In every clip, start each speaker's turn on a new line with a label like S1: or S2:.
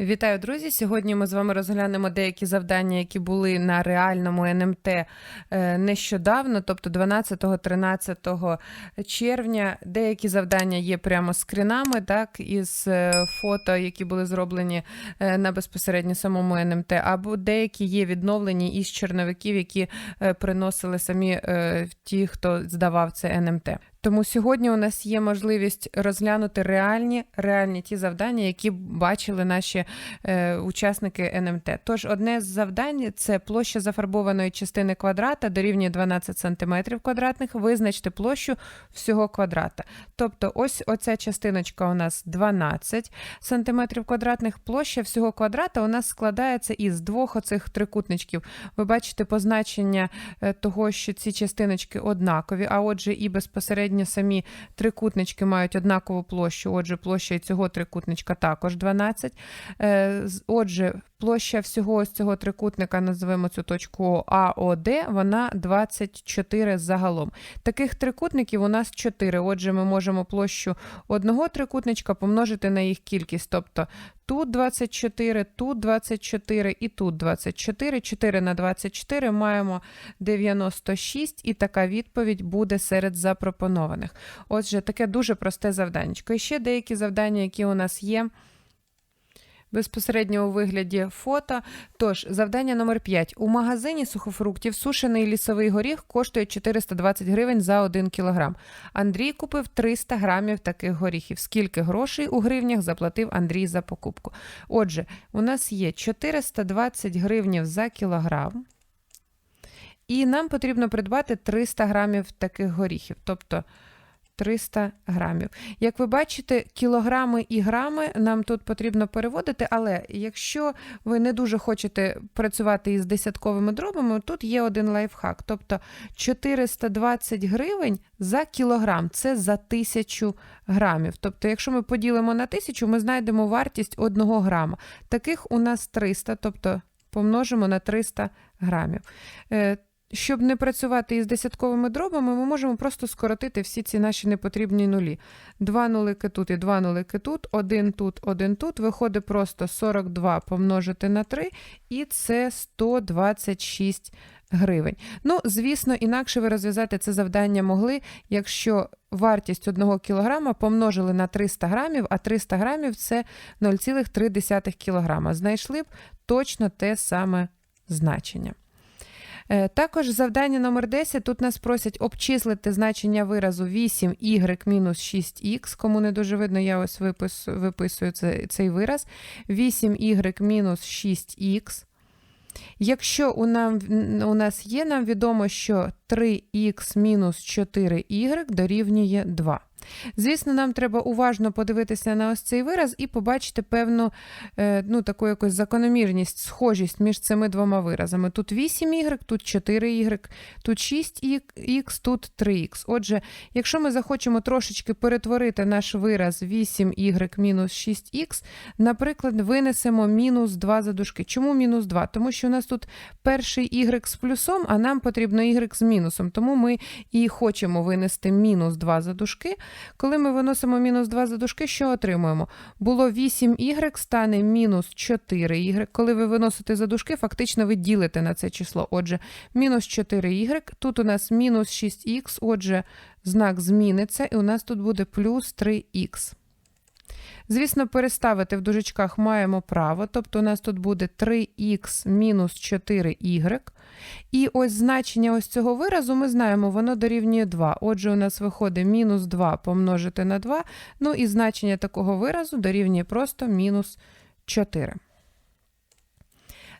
S1: Вітаю, друзі! Сьогодні ми з вами розглянемо деякі завдання, які були на реальному НМТ е, нещодавно, тобто 12-13 червня. Деякі завдання є прямо скрінами, так, із е, фото, які були зроблені е, на безпосередньо самому НМТ, або деякі є відновлені із черновиків, які приносили самі ті, хто здавав це НМТ. Тому сьогодні у нас є можливість розглянути реальні, реальні ті завдання, які бачили наші е, учасники НМТ. Тож одне з завдань це площа зафарбованої частини квадрата дорівнює 12 см квадратних. Визначте площу всього квадрата. Тобто, ось оця частиночка у нас 12 см квадратних. Площа всього квадрата у нас складається із двох оцих трикутничків. Ви бачите позначення е, того, що ці частиночки однакові, а отже, і безпосередньо самі трикутнички мають однакову площу. Отже, площа і цього трикутничка також 12. Е, Отже, площа всього ось цього трикутника, називаємо цю точку АОД, вона 24 загалом. Таких трикутників у нас 4. Отже, ми можемо площу одного трикутничка помножити на їх кількість. Тобто тут 24, тут 24 і тут 24. 4 на 24 маємо 96, і така відповідь буде серед запропонованих. Отже, таке дуже просте завданнячко. І ще деякі завдання, які у нас є. Безпосередньо у вигляді фото. Тож, завдання номер 5. У магазині сухофруктів сушений лісовий горіх коштує 420 гривень за 1 кілограм. Андрій купив 300 грамів таких горіхів. Скільки грошей у гривнях заплатив Андрій за покупку? Отже, у нас є 420 гривнів за кілограм. І нам потрібно придбати 300 грамів таких горіхів. Тобто 300 грамів. Як ви бачите, кілограми і грами нам тут потрібно переводити, але якщо ви не дуже хочете працювати із десятковими дробами, тут є один лайфхак. Тобто 420 гривень за кілограм це за тисячу грамів. Тобто, якщо ми поділимо на тисячу, ми знайдемо вартість одного грама. Таких у нас 300, тобто помножимо на 300 грамів. Щоб не працювати із десятковими дробами, ми можемо просто скоротити всі ці наші непотрібні нулі. Два нулики тут і два нулики тут, один тут, один тут. Виходить просто 42 помножити на 3, і це 126 гривень. Ну, звісно, інакше ви розв'язати це завдання могли, якщо вартість 1 кілограма помножили на 300 грамів, а 300 грамів це 0,3 кілограма. Знайшли б точно те саме значення. Е, Також завдання номер 10. Тут нас просять обчислити значення виразу 8y мінус 6х. Кому не дуже видно, я ось випис, виписую це, цей вираз. 8y мінус 6х. Якщо у, нам, у нас є, нам відомо, що 3х мінус 4y дорівнює 2. Звісно, нам треба уважно подивитися на ось цей вираз і побачити певну е, ну, таку якусь закономірність, схожість між цими двома виразами. Тут 8y, тут 4y, тут 6х, тут 3х. Отже, якщо ми захочемо трошечки перетворити наш вираз 8y мінус 6х, наприклад, винесемо мінус 2 за дужки. Чому мінус 2? Тому що у нас тут перший y з плюсом, а нам потрібно y з мінусом. Тому ми і хочемо винести мінус 2 за дужки. Коли ми виносимо мінус 2 за дужки, що отримуємо? Було 8y, стане мінус 4y. Коли ви виносите за дужки, фактично ви ділите на це число. Отже, мінус 4y, тут у нас мінус 6х, отже, знак зміниться, і у нас тут буде плюс 3х. Звісно, переставити в дужечках маємо право, тобто у нас тут буде 3х мінус 4y. І ось значення ось цього виразу ми знаємо, воно дорівнює 2. Отже, у нас виходить мінус 2 помножити на 2. Ну і значення такого виразу дорівнює просто мінус 4.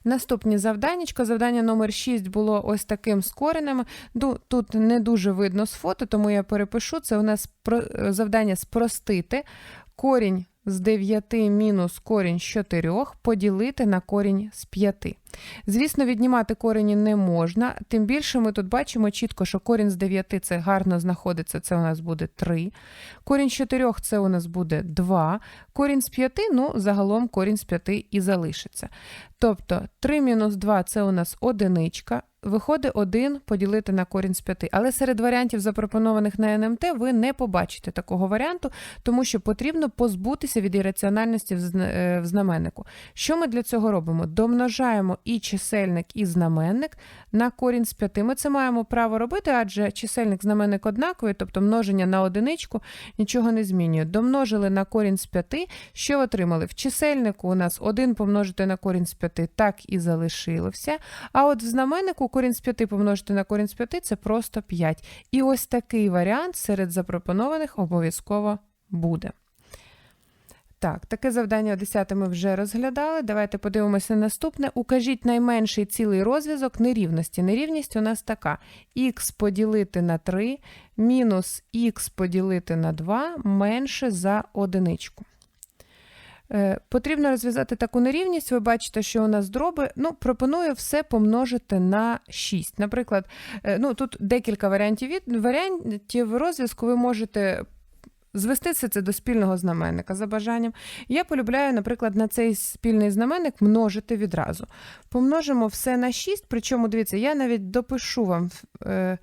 S1: Наступні завданнячко. Завдання номер 6 було ось таким з коренем. Тут не дуже видно з фото, тому я перепишу. Це у нас е, завдання спростити корінь з 9 мінус корінь з 4 поділити на корінь з 5. Звісно, віднімати корені не можна, тим більше ми тут бачимо чітко, що корінь з 9 це гарно знаходиться, це у нас буде 3. Корінь з 4 це у нас буде 2. Корінь з 5, ну, загалом корінь з 5 і залишиться. Тобто 3 мінус 2 це у нас одиничка. Виходить 1 поділити на корінь з 5. Але серед варіантів, запропонованих на НМТ, ви не побачите такого варіанту, тому що потрібно позбутися від ірраціональності в е, в знаменнику. Що ми для цього робимо? Домножаємо і чисельник, і знаменник на корінь з 5. Ми це маємо право робити, адже чисельник знаменник однаковий, тобто множення на одиничку нічого не змінює. Домножили на корінь з 5. Що отримали? В чисельнику у нас 1 помножити на корінь з 5 так і залишилося. А от в знаменнику корінь з 5 помножити на корінь з 5 це просто 5. І ось такий варіант серед запропонованих обов'язково буде. Так, таке завдання 10 ми вже розглядали. Давайте подивимося наступне. Укажіть найменший цілий розв'язок нерівності. Нерівність у нас така: х поділити на 3 мінус х поділити на 2 менше за одиничку. Е, Потрібно розв'язати таку нерівність. Ви бачите, що у нас дроби. Ну, пропоную все помножити на 6. Наприклад, е, ну, тут декілька варіантів варіантів розв'язку. Ви можете звести все це до спільного знаменника за бажанням. Я полюбляю, наприклад, на цей спільний знаменник множити відразу. Помножимо все на 6, причому, дивіться, я навіть допишу вам, е,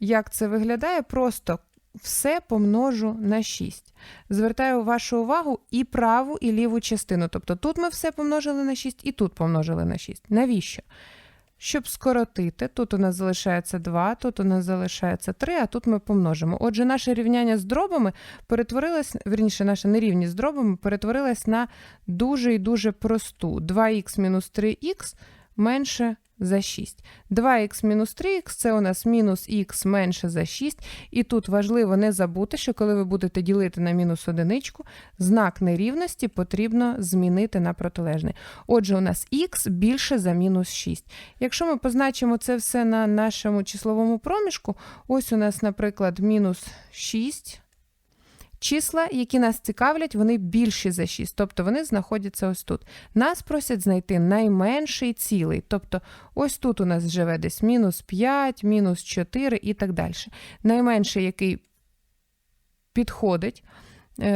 S1: як це виглядає. Просто все помножу на 6. Звертаю вашу увагу і праву, і ліву частину. Тобто тут ми все помножили на 6, і тут помножили на 6. Навіщо? Щоб скоротити, тут у нас залишається 2, тут у нас залишається 3, а тут ми помножимо. Отже, наше рівняння з дробами перетворилось, верніше, наша нерівність з дробами перетворилась на дуже і дуже просту. 2х мінус 3х менше за 6. 2х мінус 3х це у нас мінус х менше за 6. І тут важливо не забути, що коли ви будете ділити на мінус одиничку, знак нерівності потрібно змінити на протилежний. Отже, у нас х більше за мінус 6. Якщо ми позначимо це все на нашому числовому проміжку, ось у нас, наприклад, мінус 6. Числа, які нас цікавлять, вони більші за 6, тобто вони знаходяться ось тут. Нас просять знайти найменший цілий. Тобто, ось тут у нас живе десь мінус 5, мінус 4 і так далі. Найменший, який підходить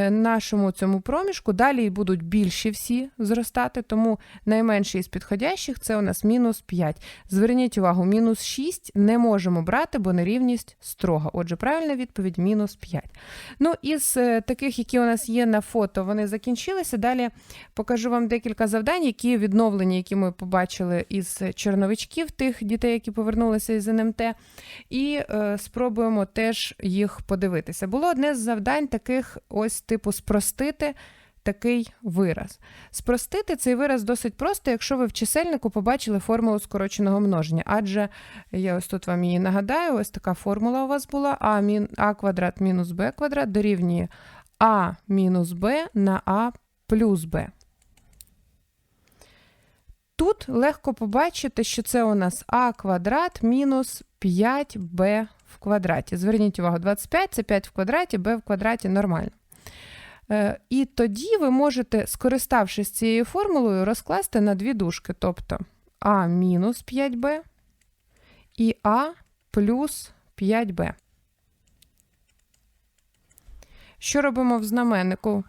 S1: нашому цьому проміжку, далі будуть більші всі зростати, тому найменший із підходящих це у нас мінус 5. Зверніть увагу, мінус 6 не можемо брати, бо нерівність строга. Отже, правильна відповідь мінус 5. Ну, із е, таких, які у нас є на фото, вони закінчилися. Далі покажу вам декілька завдань, які відновлені, які ми побачили із чорновичків, тих дітей, які повернулися із НМТ, і е, спробуємо теж їх подивитися. Було одне з завдань таких, ось типу, спростити. Такий вираз. Спростити цей вираз досить просто, якщо ви в чисельнику побачили формулу скороченого множення. Адже я ось тут вам її нагадаю, ось така формула у вас була: а, а квадрат мінус b квадрат дорівнює а мінус b на а плюс b. Тут легко побачити, що це у нас а квадрат мінус 5b в квадраті. Зверніть увагу, 25 це 5 в квадраті, b в квадраті нормально. Е, І тоді ви можете, скориставшись цією формулою, розкласти на дві дужки, тобто а мінус 5b і а плюс 5b. Що робимо в знаменнику?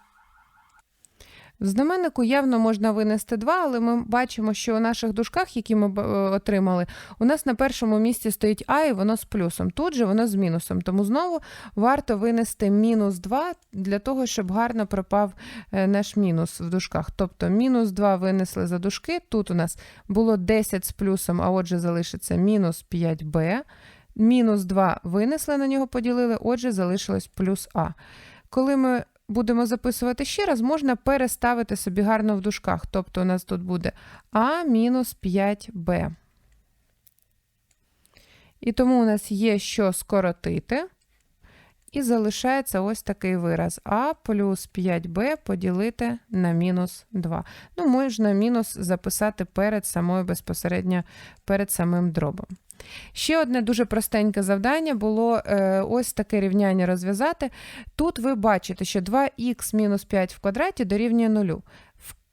S1: В знаменнику явно можна винести 2, але ми бачимо, що у наших дужках, які ми е, отримали, у нас на першому місці стоїть А, і воно з плюсом. Тут же воно з мінусом. Тому знову варто винести мінус 2 для того, щоб гарно пропав е, наш мінус в дужках. Тобто мінус 2 винесли за дужки. Тут у нас було 10 з плюсом, а отже, залишиться мінус 5b. Мінус 2 винесли на нього, поділили, отже, залишилось плюс А. Коли ми будемо записувати ще раз, можна переставити собі гарно в дужках. Тобто у нас тут буде А мінус 5Б. І тому у нас є що скоротити. І залишається ось такий вираз А плюс 5Б поділити на мінус 2. Ну, можна мінус записати перед самою безпосередньо перед самим дробом. Ще одне дуже простеньке завдання було е, ось таке рівняння розв'язати. Тут ви бачите, що 2х мінус 5 в квадраті дорівнює 0.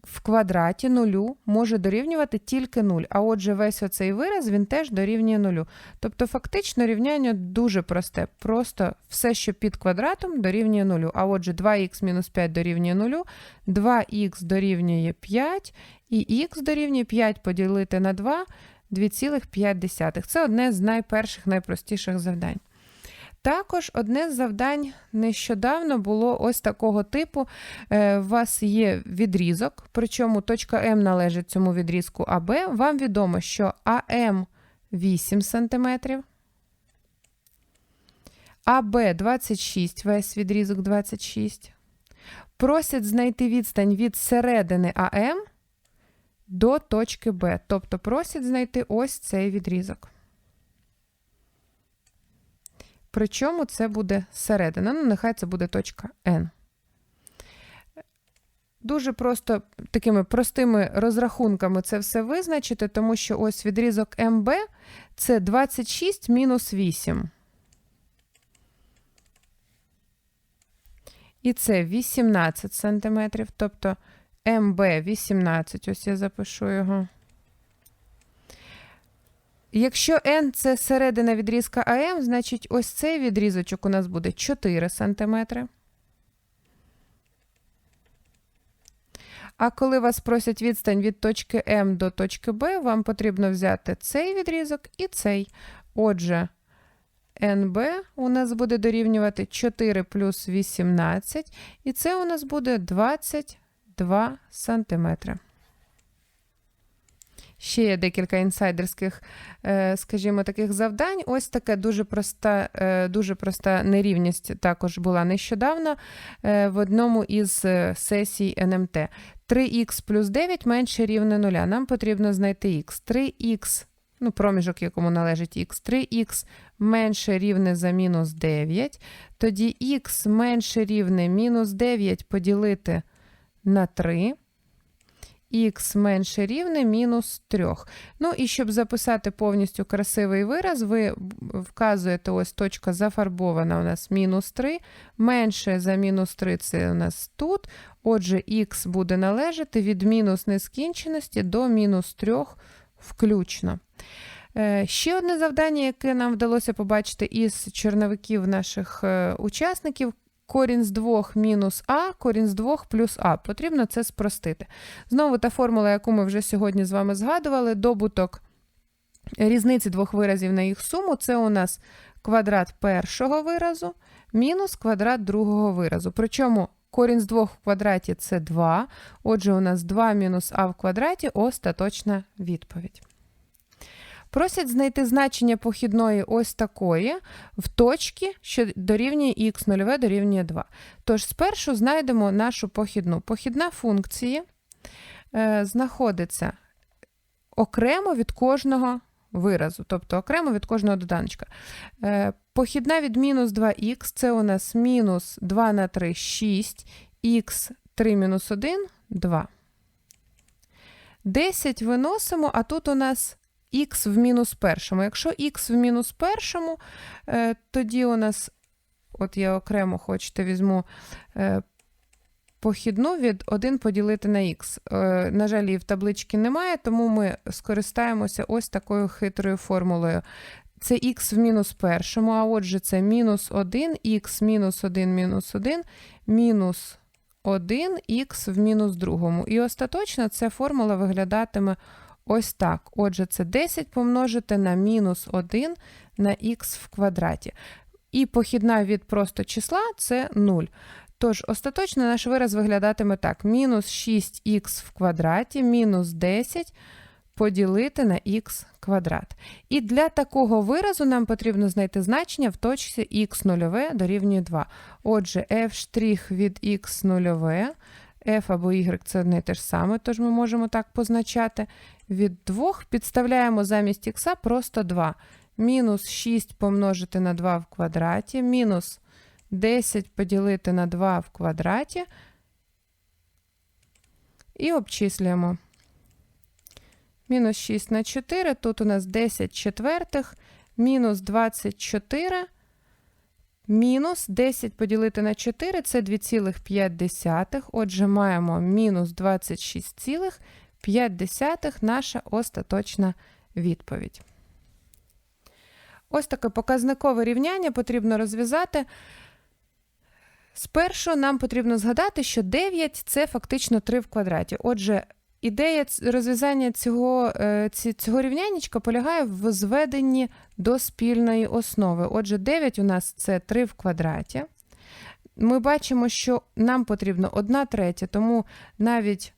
S1: В, квадраті нулю може дорівнювати тільки 0. А отже, весь оцей вираз він теж дорівнює нулю. Тобто, фактично рівняння дуже просте. Просто все, що під квадратом, дорівнює нулю. А отже, 2х мінус 5 дорівнює нулю, 2х дорівнює 5, і х дорівнює 5 поділити на 2 2,5. Це одне з найперших, найпростіших завдань. Також одне з завдань нещодавно було ось такого типу. Е, У вас є відрізок, причому точка М належить цьому відрізку АБ. Вам відомо, що АМ 8 см, АБ 26, весь відрізок 26. Просять знайти відстань від середини АМ до точки Б. Тобто просять знайти ось цей відрізок. Причому це буде середина. Ну, нехай це буде точка N. Дуже просто такими простими розрахунками це все визначити, тому що ось відрізок МБ це 26 мінус 8. І це 18 сантиметрів, тобто МБ 18, ось я запишу його. Якщо n це середина відрізка АМ, значить ось цей відрізочок у нас буде 4 см. А коли вас просять відстань від точки М до точки Б, вам потрібно взяти цей відрізок і цей. Отже, НБ у нас буде дорівнювати 4 плюс 18, і це у нас буде 22 сантиметри. Ще є декілька інсайдерських, е, скажімо, таких завдань. Ось таке дуже проста, е, дуже проста нерівність також була нещодавно е, в одному із сесій НМТ. 3х плюс 9 менше рівне 0. Нам потрібно знайти х. 3х, ну, проміжок, якому належить х, 3х менше рівне за мінус 9. Тоді х менше рівне мінус 9 поділити на 3 х менше рівне мінус 3. Ну і щоб записати повністю красивий вираз, ви вказуєте ось точка зафарбована у нас мінус 3, менше за мінус 3 це у нас тут. Отже, х буде належати від мінус нескінченості до мінус 3 включно. Е, ще одне завдання, яке нам вдалося побачити із чорновиків наших е, учасників, корінь з 2 мінус а, корінь з 2 плюс а. Потрібно це спростити. Знову та формула, яку ми вже сьогодні з вами згадували, добуток різниці двох виразів на їх суму це у нас квадрат першого виразу мінус квадрат другого виразу. Причому корінь з 2 в квадраті це 2. Отже, у нас 2 мінус а в квадраті остаточна відповідь. Просять знайти значення похідної ось такої в точці, що дорівнює х0 дорівнює 2. Тож, спершу знайдемо нашу похідну. Похідна функції е, знаходиться окремо від кожного виразу, тобто окремо від кожного доданочка. Е, похідна від мінус 2х це у нас мінус 2 на 3 6, х 3 мінус 1 2. 10 виносимо, а тут у нас х в мінус першому. Якщо х в мінус першому, е, тоді у нас, от я окремо хочете, візьму е, похідну від 1 поділити на х. Е, на жаль, її в табличці немає, тому ми скористаємося ось такою хитрою формулою. Це х в мінус першому, а отже, це мінус 1, х мінус 1 мінус 1, мінус 1 х в мінус другому. І остаточно ця формула виглядатиме Ось так. Отже, це 10 помножити на мінус 1 на х в квадраті. І похідна від просто числа це 0. Тож, остаточно наш вираз виглядатиме так: мінус 6х в квадраті, мінус 10 поділити на х квадрат. І для такого виразу нам потрібно знайти значення в точці х 0 дорівнює 2. Отже, f' від х 0 f або y це і те ж саме, тож ми можемо так позначати. Від 2 підставляємо замість х просто 2. Мінус 6 помножити на 2 в квадраті, мінус 10 поділити на 2 в квадраті. І обчислюємо. Мінус 6 на 4, тут у нас 10 четвертих, мінус 24 Мінус 10 поділити на 4 це 2,5. Отже, маємо мінус 26,5 наша остаточна відповідь. Ось таке показникове рівняння потрібно розв'язати. Спершу нам потрібно згадати, що 9 це фактично 3 в квадраті. Отже, ідея розв'язання цього, е, цього рівнянечка полягає в зведенні до спільної основи. Отже, 9 у нас це 3 в квадраті. Ми бачимо, що нам потрібно 1 третя, тому навіть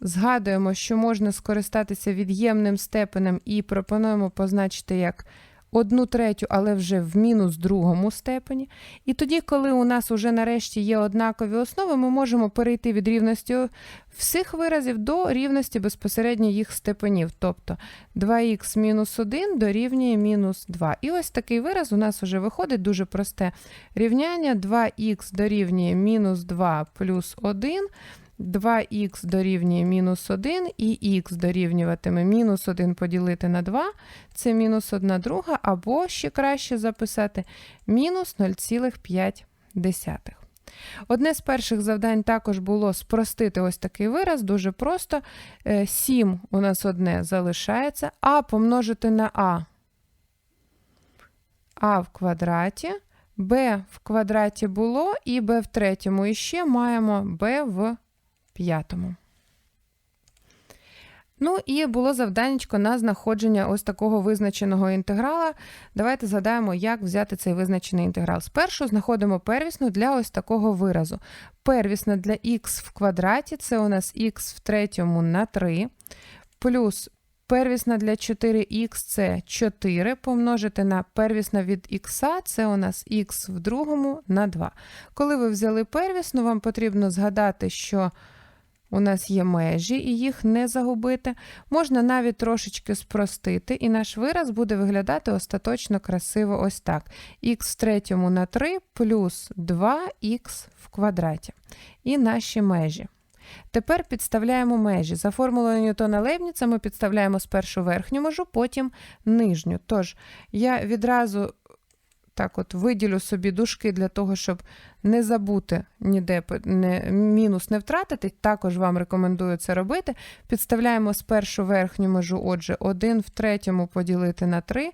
S1: згадуємо, що можна скористатися від'ємним степенем і пропонуємо позначити як одну третю, але вже в мінус другому степені. І тоді, коли у нас уже нарешті є однакові основи, ми можемо перейти від рівності всіх виразів до рівності безпосередньо їх степенів. Тобто 2х мінус 1 дорівнює мінус 2. І ось такий вираз у нас вже виходить дуже просте рівняння. 2х дорівнює мінус 2 плюс 1. 2х дорівнює мінус 1 і х дорівнюватиме мінус 1 поділити на 2, це мінус 1 друга, або ще краще записати мінус 0,5. Одне з перших завдань також було спростити ось такий вираз, дуже просто. 7 у нас одне залишається, а помножити на а. а в квадраті, b в квадраті було, і b в третьому. І ще маємо b в п'ятому. Ну і було завданнячко на знаходження ось такого визначеного інтеграла. Давайте згадаємо, як взяти цей визначений інтеграл. Спершу знаходимо первісну для ось такого виразу. Первісна для х в квадраті це у нас х в третьому на 3, плюс первісна для 4х це 4 помножити на первісна від х, це у нас х в другому на 2. Коли ви взяли первісну, вам потрібно згадати, що у нас є межі, і їх не загубити. Можна навіть трошечки спростити, і наш вираз буде виглядати остаточно красиво ось так. х в третьому на 3 плюс 2х в квадраті. І наші межі. Тепер підставляємо межі. За формулою Ньютона Лейбніца ми підставляємо спершу верхню межу, потім нижню. Тож, я відразу так от виділю собі дужки для того, щоб не забути ніде не, мінус не втратити. Також вам рекомендую це робити. Підставляємо спершу верхню межу, отже, 1 в третьому поділити на 3,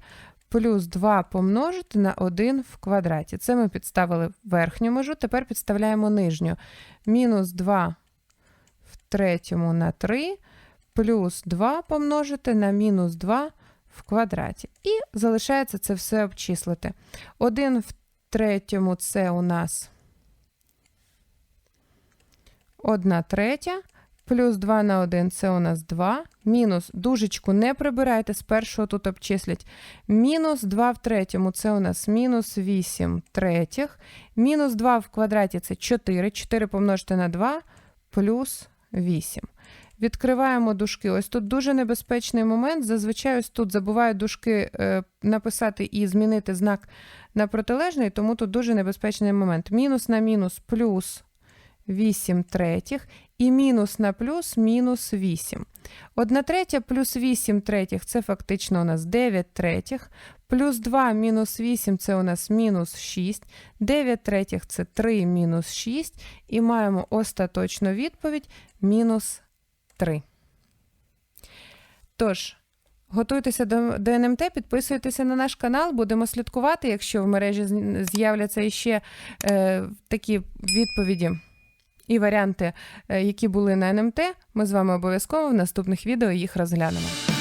S1: плюс 2 помножити на 1 в квадраті. Це ми підставили верхню межу, тепер підставляємо нижню. Мінус 2 в третьому на 3, плюс 2 помножити на мінус 2 в квадраті. І залишається це все обчислити. 1 в третьому це у нас 1 третя, плюс 2 на 1 це у нас 2, мінус дужечку не прибирайте, з першого тут обчислять. Мінус 2 в третьому це у нас мінус 8 третіх, мінус 2 в квадраті це 4, 4 помножити на 2, плюс 8. Відкриваємо дужки. Ось тут дуже небезпечний момент. Зазвичай ось тут забувають дужки е, написати і змінити знак на протилежний, тому тут дуже небезпечний момент. Мінус на мінус плюс 8 третіх і мінус на плюс мінус 8. 1 третя плюс 8 третіх це фактично у нас 9 третіх. Плюс 2 мінус 8 це у нас мінус 6. 9 третіх це 3 мінус 6. І маємо остаточну відповідь мінус 3. Тож, готуйтеся до, до НМТ, підписуйтеся на наш канал, будемо слідкувати, якщо в мережі з'являться іще е, такі відповіді і варіанти, е, які були на НМТ, ми з вами обов'язково в наступних відео їх розглянемо.